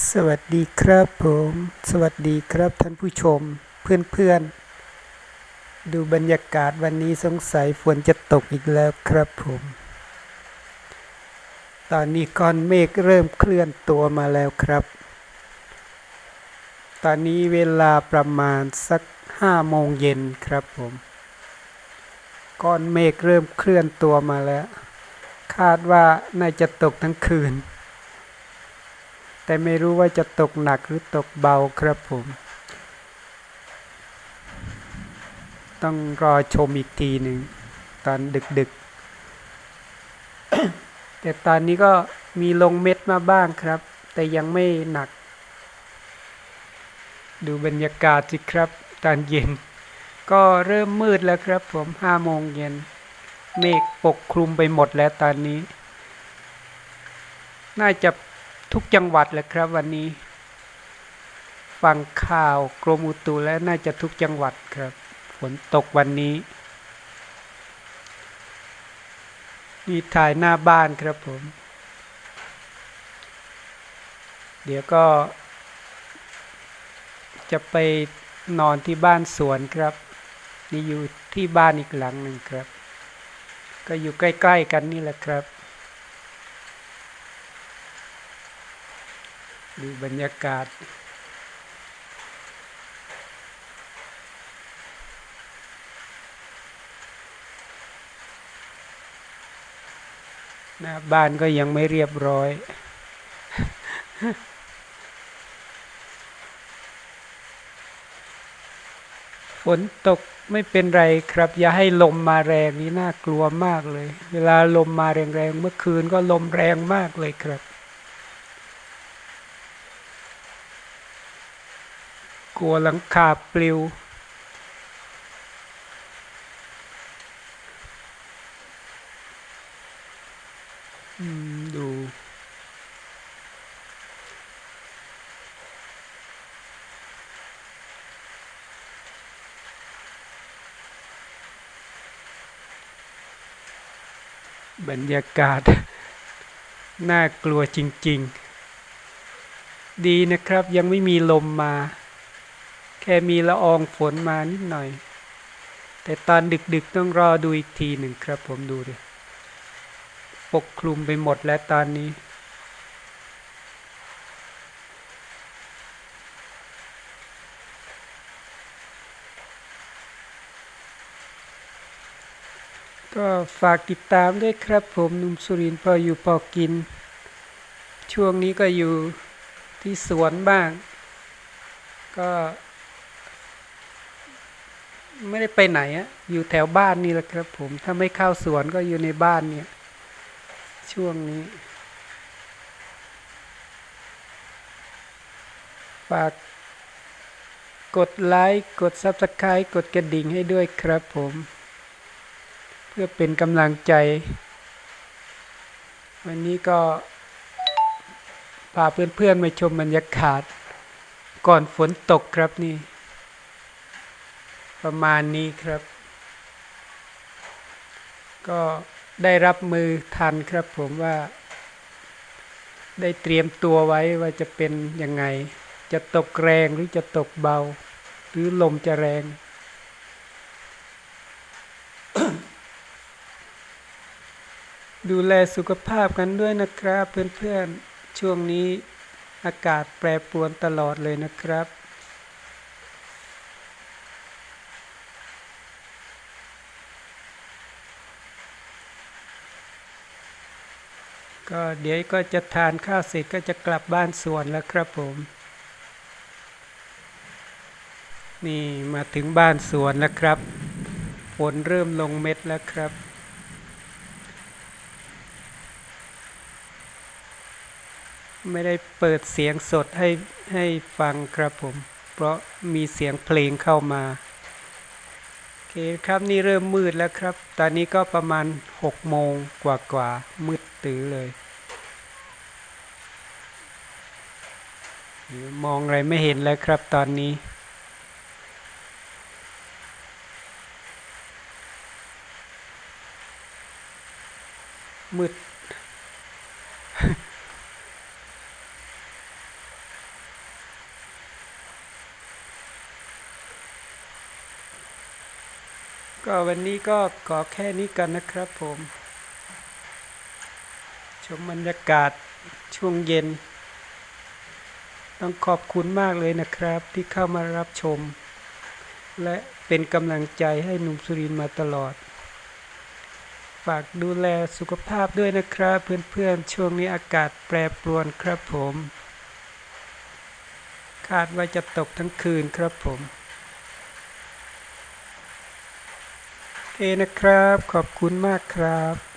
สวัสดีครับผม สวัสดีครับท่านผู้ชมเพื่อนๆ ดูบรรยากาศวันนี้สงสัยฝนจะตกอีกแล้วครับผม ตอนนี้ก้อนเมฆเริ่มเคลื่อนตัวมาแล้วครับ ตอนนี้เวลาประมาณสักห้าโมงเย็นครับผม ก้อนเมฆเริ่มเคลื่อนตัวมาแล้ว คาดว่าน่าจะตกทั้งคืน แต่ไม่รู้ว่าจะตกหนักหรือตกเบาครับผม ต้องรอชมอีกทีหนึ่งตอนดึกๆ แต่ตอนนี้ก็มีลงเม็ดมาบ้างครับ แต่ยังไม่หนัก ดูบรรยากาศสิครับ ตอนเย็น ก็เริ่มมืดแล้วครับผมห้าโมงเย็น เมฆปกคลุมไปหมดแล้วตอนนี้ น่าจะ ทุกจังหวัดแหละครับวันนี้ ฟังข่าวกรมอุตุแล้วน่าจะทุกจังหวัดครับ ฝนตกวันนี้มีถ่ายหน้าบ้านครับผม เดี๋ยวก็ จะไปนอนที่บ้านสวนครับ นี่อยู่ที่บ้านอีกหลังหนึ่งครับ ก็อยู่ใกล้ ๆ กันนี่แหละครับ ดูบรรยากาศ หน้าบ้านก็ยังไม่เรียบร้อยฝนตกไม่เป็นไรครับ อย่าให้ลมมาแรงนี่น่ากลัวมากเลย เวลาลมมาแรงๆเมื่อคืนก็ลมแรงมากเลยครับ ลัวหลังคาปลิว ดู บรรยากาศ น่ากลัวจริง ๆ ดีนะครับยังไม่มีลมมา แค่มีละอองฝนมานิดหน่อย แต่ตอนดึกๆต้องรอดูอีกทีหนึ่งครับผมดูดิปกคลุมไปหมดแล้วตอนนี้ ก็ฝากติดตามด้วยครับผมนุ่มสุรินทร์พออยู่พอกิน ช่วงนี้ก็อยู่ที่สวนบ้าง ก็ ไม่ได้ไปไหนอะอยู่แถวบ้านนี่แหละครับ ผม ถ้าไม่เข้าสวนก็อยู่ในบ้านเนี่ย ช่วงนี้ ฝากกดไลค์กด Subscribe กดกระดิ่งให้ด้วยครับผม เพื่อเป็นกำลังใจ วันนี้ก็พาเพื่อนๆมาชมบรรยากาศ ก่อนฝนตกครับนี่ ประมาณนี้ครับ ก็ได้รับมือทันครับผมว่า ได้เตรียมตัวไว้ว่าจะเป็นยังไง จะตกแรงหรือจะตกเบา หรือลมจะแรง ดูแลสุขภาพกันด้วยนะครับเพื่อนๆ ช่วงนี้อากาศแปรปรวนตลอดเลยนะครับ ก็เดี๋ยวก็จะทานข้าวเสร็จก็จะกลับบ้านสวนแล้วครับผม นี่มาถึงบ้านสวนแล้วครับฝนเริ่มลงเม็ดแล้วครับ ไม่ได้เปิดเสียงสดให้ให้ฟังครับผม เพราะมีเสียงเพลงเข้ามาโอเคครับนี่เริ่มมืดแล้วครับ ตอนนี้ก็ประมาณ6โมงกว่ากว่ามืดตื้อเลย มองอะไรไม่เห็นแล้วครับตอนนี้มืดก็วันนี้ก็ขอแค่นี้กันนะครับผม ชมบรรยากาศช่วงเย็น ต้องขอบคุณมากเลยนะครับ ที่เข้ามารับชม และเป็นกำลังใจให้หนุ่มสุรินมาตลอด ฝากดูแลสุขภาพด้วยนะครับ เพื่อนๆ ช่วงนี้อากาศแปรปรวนครับผม คาดว่าจะตกทั้งคืนครับผมโอเคนะครับ ขอบคุณมากครับ